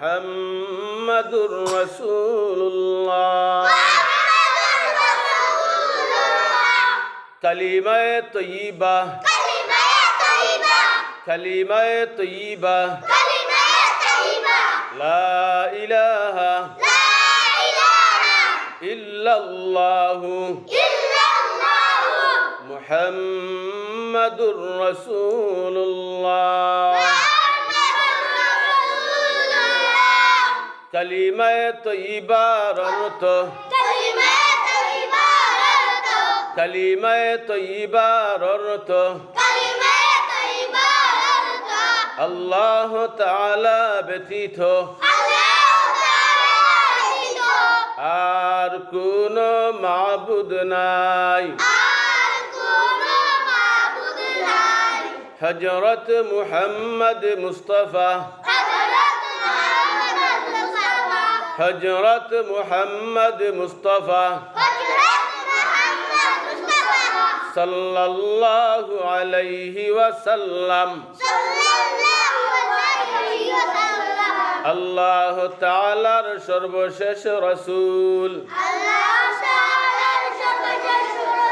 محمد رسول الله. كلمة طيبة. كلمة طيبة. كلمة طيبة كلمة طيبة لا إله لا إله إلا الله إلا الله. محمد رسول الله. কালিমায়ে তয়্যিবার অর্থ কালিমায়ে তয়্যিবার অর্থ আল্লাহ তাআলা ব্যতীত। আর কোন মাবুদ নাই। হজরত মুহাম্মদ মুস্তফা। হজরত মুহাম্মদ মুস্তফা সাল্লাল্লাহু আলাইহি ওয়াসাল্লাম আল্লাহ তাআলার সর্বশেষ রাসূল আল্লাহ